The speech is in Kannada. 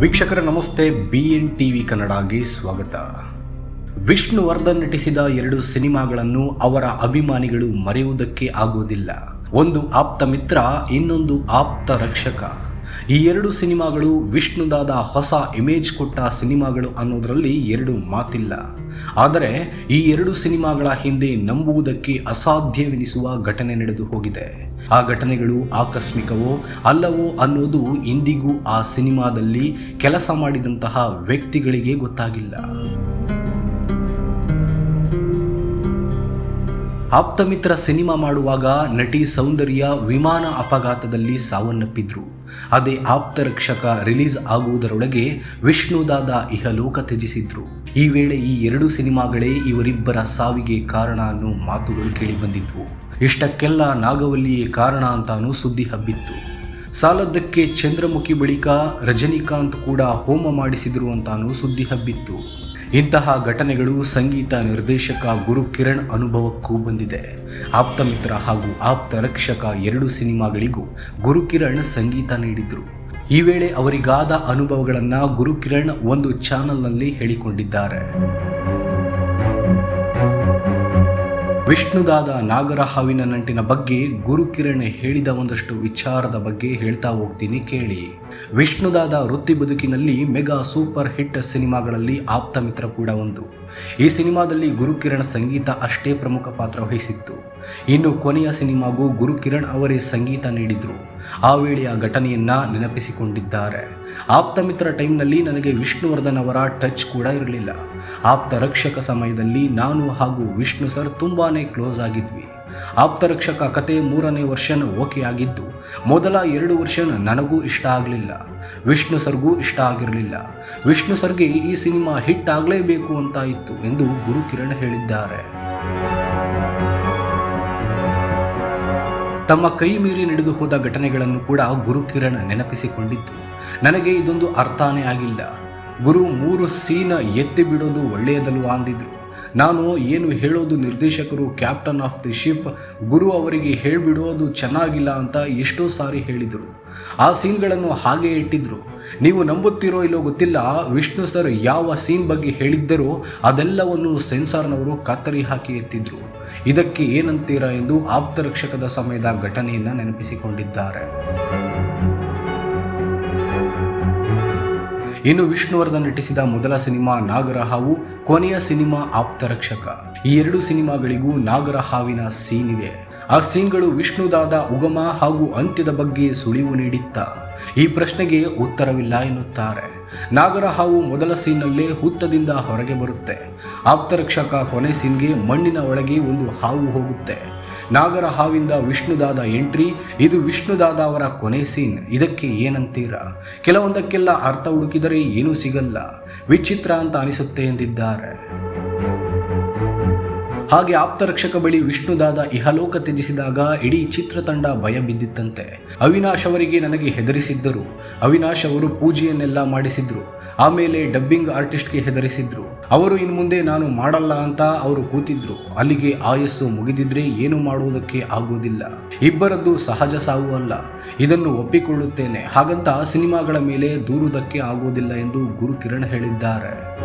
ವೀಕ್ಷಕರ, ನಮಸ್ತೆ. ಬಿ ಎನ್ ಟಿವಿ ಕನ್ನಡಗೆ ಸ್ವಾಗತ. ವಿಷ್ಣುವರ್ಧನ್ ನಟಿಸಿದ ಎರಡು ಸಿನಿಮಾಗಳನ್ನು ಅವರ ಅಭಿಮಾನಿಗಳು ಮರೆಯುವುದಕ್ಕೆ ಆಗುವುದಿಲ್ಲ. ಒಂದು ಆಪ್ತ ಮಿತ್ರ, ಇನ್ನೊಂದು ಆಪ್ತ ರಕ್ಷಕ. ಈ ಎರಡು ಸಿನಿಮಾಗಳು ವಿಷ್ಣುದಾದ ಹೊಸ ಇಮೇಜ್ ಕೊಟ್ಟ ಸಿನಿಮಾಗಳು ಅನ್ನೋದರಲ್ಲಿ ಎರಡು ಮಾತಿಲ್ಲ. ಆದರೆ ಈ ಎರಡು ಸಿನಿಮಾಗಳ ಹಿಂದೆ ನಂಬುವುದಕ್ಕೆ ಅಸಾಧ್ಯವೆನಿಸುವ ಘಟನೆ ನಡೆದು ಹೋಗಿದೆ. ಆ ಘಟನೆಗಳು ಆಕಸ್ಮಿಕವೋ ಅಲ್ಲವೋ ಅನ್ನೋದು ಇಂದಿಗೂ ಆ ಸಿನಿಮಾದಲ್ಲಿ ಕೆಲಸ ಮಾಡಿದಂತಹ ವ್ಯಕ್ತಿಗಳಿಗೆ ಗೊತ್ತಾಗಿಲ್ಲ. ಆಪ್ತಮಿತ್ರ ಸಿನಿಮಾ ಮಾಡುವಾಗ ನಟಿ ಸೌಂದರ್ಯ ವಿಮಾನ ಅಪಘಾತದಲ್ಲಿ ಸಾವನ್ನಪ್ಪಿದ್ರು. ಅದೇ ಆಪ್ತ ರಕ್ಷಕ ರಿಲೀಸ್ ಆಗುವುದರೊಳಗೆ ವಿಷ್ಣುದಾದ ಇಹಲೋಕ ತ್ಯಜಿಸಿದ್ರು. ಈ ವೇಳೆ ಈ ಎರಡು ಸಿನಿಮಾಗಳೇ ಇವರಿಬ್ಬರ ಸಾವಿಗೆ ಕಾರಣ ಅನ್ನೋ ಮಾತುಗಳು ಕೇಳಿಬಂದಿದ್ವು. ಇಷ್ಟಕ್ಕೆಲ್ಲ ನಾಗವಲ್ಲಿಯೇ ಕಾರಣ ಅಂತಾನೂ ಸುದ್ದಿ ಹಬ್ಬಿತ್ತು. ಸಾಲದ್ದಕ್ಕೆ ಚಂದ್ರಮುಖಿ ಬಳಿಕ ರಜನಿಕಾಂತ್ ಕೂಡ ಹೋಮ ಮಾಡಿಸಿದ್ರು ಅಂತಾನೂ ಸುದ್ದಿ ಹಬ್ಬಿತ್ತು. ಇಂತಹ ಘಟನೆಗಳು ಸಂಗೀತ ನಿರ್ದೇಶಕ ಗುರು ಕಿರಣ್ ಅನುಭವಕ್ಕೂ ಬಂದಿದೆ. ಆಪ್ತಮಿತ್ರ ಹಾಗೂ ಆಪ್ತ ರಕ್ಷಕ ಎರಡು ಸಿನಿಮಾಗಳಿಗೂ ಗುರು ಕಿರಣ್ ಸಂಗೀತ ನೀಡಿದ್ರು. ಈ ವೇಳೆ ಅವರಿಗಾದ ಅನುಭವಗಳನ್ನು ಗುರುಕಿರಣ್ ಒಂದು ಚಾನಲ್ನಲ್ಲಿ ಹೇಳಿಕೊಂಡಿದ್ದಾರೆ. ವಿಷ್ಣುದಾದ ನಾಗರ ಹಾವಿನ ನಂಟಿನ ಬಗ್ಗೆ ಗುರುಕಿರಣ್ ಹೇಳಿದ ಒಂದಷ್ಟು ವಿಚಾರದ ಬಗ್ಗೆ ಹೇಳ್ತಾ ಹೋಗ್ತೀನಿ ಕೇಳಿ. ವಿಷ್ಣುದಾದ ವೃತ್ತಿ ಬದುಕಿನಲ್ಲಿ ಮೆಗಾ ಸೂಪರ್ ಹಿಟ್ ಸಿನಿಮಾಗಳಲ್ಲಿ ಆಪ್ತ ಮಿತ್ರ ಕೂಡ ಒಂದು. ಈ ಸಿನಿಮಾದಲ್ಲಿ ಗುರುಕಿರಣ್ ಸಂಗೀತ ಅಷ್ಟೇ ಪ್ರಮುಖ ಪಾತ್ರ ವಹಿಸಿತ್ತು. ಇನ್ನು ಕೊನೆಯ ಸಿನಿಮಾಗೂ ಗುರುಕಿರಣ್ ಅವರೇ ಸಂಗೀತ ನೀಡಿದ್ರು. ಆ ವೇಳೆಯ ಘಟನೆಯನ್ನ ನೆನಪಿಸಿಕೊಂಡಿದ್ದಾರೆ. ಆಪ್ತ ಮಿತ್ರ ಟೈಮ್ನಲ್ಲಿ ನನಗೆ ವಿಷ್ಣುವರ್ಧನ್ ಅವರ ಟಚ್ ಕೂಡ ಇರಲಿಲ್ಲ. ಆಪ್ತ ರಕ್ಷಕ ಸಮಯದಲ್ಲಿ ನಾನು ಹಾಗೂ ವಿಷ್ಣು ಸರ್ ತುಂಬಾ ಕ್ಲೋಸ್ ಆಗಿದ್ವಿ. ಆಪ್ತ ರಕ್ಷಕ ಕತೆ ಮೂರನೇ ವರ್ಷನ್ ಓಕೆ ಆಗಿದ್ದು ಮೊದಲ ಎರಡು ವರ್ಷನ್ ನನಗೂ ಇಷ್ಟ ಆಗಲಿಲ್ಲ. ವಿಷ್ಣು ಸರ್ಗೂ ಇಷ್ಟ ಆಗಿರಲಿಲ್ಲ. ವಿಷ್ಣು ಸರ್ಗೆ ಈ ಸಿನಿಮಾ ಹಿಟ್ ಆಗಲೇಬೇಕು ಅಂತ ಇತ್ತು ಎಂದು ಗುರುಕಿರಣ್ ಹೇಳಿದ್ದಾರೆ. ತಮ್ಮ ಕೈ ಮೀರಿ ನಡೆದು ಹೋದ ಘಟನೆಗಳನ್ನು ಕೂಡ ಗುರುಕಿರಣ್ ನೆನಪಿಸಿಕೊಂಡಿತ್ತು ನನಗೆ ಇದೊಂದು ಅರ್ಥಾನೇ ಆಗಿಲ್ಲ. ಗುರು ಮೂರು ಸೀನ ಎತ್ತಿ ಬಿಡೋದು ಒಳ್ಳೆಯದಲ್ವಾ ಅಂದಿದ್ರು. ನಾನು ಏನು ಹೇಳೋದು ನಿರ್ದೇಶಕರು captain of the ship Guru ಅವರಿಗೆ ಹೇಳಿಬಿಡೋದು ಚೆನ್ನಾಗಿಲ್ಲ ಅಂತ ಎಷ್ಟೋ ಸಾರಿ ಹೇಳಿದರು. ಆ ಸೀನ್ಗಳನ್ನು ಹಾಗೆ ಇಟ್ಟಿದ್ರು. ನೀವು ನಂಬುತ್ತೀರೋ ಇಲ್ಲೋ ಗೊತ್ತಿಲ್ಲ, ವಿಷ್ಣು ಸರ್ ಯಾವ ಸೀನ್ ಬಗ್ಗೆ ಹೇಳಿದ್ದರೂ ಅದೆಲ್ಲವನ್ನು ಸೆನ್ಸಾರ್ನವರು ಕತ್ತರಿ ಹಾಕಿ ಎತ್ತಿದ್ರು. ಇದಕ್ಕೆ ಏನಂತೀರಾ ಎಂದು ಆಪ್ತರಕ್ಷಕದ ಸಮಯದ ಘಟನೆಯನ್ನು ನೆನಪಿಸಿಕೊಂಡಿದ್ದಾರೆ. ಇನ್ನು ವಿಷ್ಣುವರ್ಧನ್ ನಟಿಸಿದ ಮೊದಲ ಸಿನಿಮಾ ನಾಗರ ಹಾವು ಕೊನೆಯ ಸಿನಿಮಾ ಆಪ್ತರಕ್ಷಕ. ಈ ಎರಡು ಸಿನಿಮಾಗಳಿಗೂ ನಾಗರ ಹಾವಿನ ಸೀನ್ ಇವೆ ಆ ಸೀನ್ಗಳು ವಿಷ್ಣುದಾದ ಉಗಮ ಹಾಗೂ ಅಂತ್ಯದ ಬಗ್ಗೆ ಸುಳಿವು ನೀಡಿತ್ತ. ಈ ಪ್ರಶ್ನೆಗೆ ಉತ್ತರವಿಲ್ಲ ಎನ್ನುತ್ತಾರೆ. ನಾಗರ ಹಾವು ಮೊದಲ ಸೀನ್ನಲ್ಲೇ ಹುತ್ತದಿಂದ ಹೊರಗೆ ಬರುತ್ತೆ. ಆಪ್ತರಕ್ಷಕ ಕೊನೆ ಸೀನ್ಗೆ ಮಣ್ಣಿನ ಒಳಗೆ ಒಂದು ಹಾವು ಹೋಗುತ್ತೆ. ನಾಗರ ಹಾವಿಂದ ವಿಷ್ಣುದಾದ ಎಂಟ್ರಿ, ಇದು ವಿಷ್ಣುದಾದ ಅವರ ಕೊನೆ ಸೀನ್. ಇದಕ್ಕೆ ಏನಂತೀರಾ? ಕೆಲವೊಂದಕ್ಕೆಲ್ಲ ಅರ್ಥ ಹುಡುಕಿದರೆ ಏನೂ ಸಿಗಲ್ಲ. ವಿಚಿತ್ರ ಅಂತ ಅನಿಸುತ್ತೆ ಎಂದಿದ್ದಾರೆ. ಹಾಗೆ ಆಪ್ತರಕ್ಷಕ ಬಳಿ ವಿಷ್ಣುದಾದ ಇಹಲೋಕ ತ್ಯಜಿಸಿದಾಗ ಇಡೀ ಚಿತ್ರತಂಡ ಭಯ ಬಿದ್ದಿತ್ತಂತೆ. ಅವಿನಾಶ್ ಅವರಿಗೆ ನನಗೆ ಹೆದರಿಸಿದ್ದರು. ಅವಿನಾಶ್ ಅವರು ಪೂಜೆಯನ್ನೆಲ್ಲ ಮಾಡಿಸಿದ್ರು. ಆಮೇಲೆ ಡಬ್ಬಿಂಗ್ ಆರ್ಟಿಸ್ಟ್ಗೆ ಹೆದರಿಸಿದ್ರು. ಅವರು ಇನ್ನು ಮುಂದೆ ನಾನು ಮಾಡಲ್ಲ ಅಂತ ಅವರು ಕೂತಿದ್ರು. ಅಲ್ಲಿಗೆ ಆಯಸ್ಸು ಮುಗಿದಿದ್ರೆ ಏನು ಮಾಡುವುದಕ್ಕೆ ಆಗುವುದಿಲ್ಲ. ಇಬ್ಬರದ್ದು ಸಹಜ ಸಾವು ಅಲ್ಲ. ಇದನ್ನು ಒಪ್ಪಿಕೊಳ್ಳುತ್ತೇನೆ. ಹಾಗಂತ ಸಿನಿಮಾಗಳ ಮೇಲೆ ದೂರುವುದಕ್ಕೆ ಆಗುವುದಿಲ್ಲ ಎಂದು ಗುರು ಕಿರಣ್ ಹೇಳಿದ್ದಾರೆ.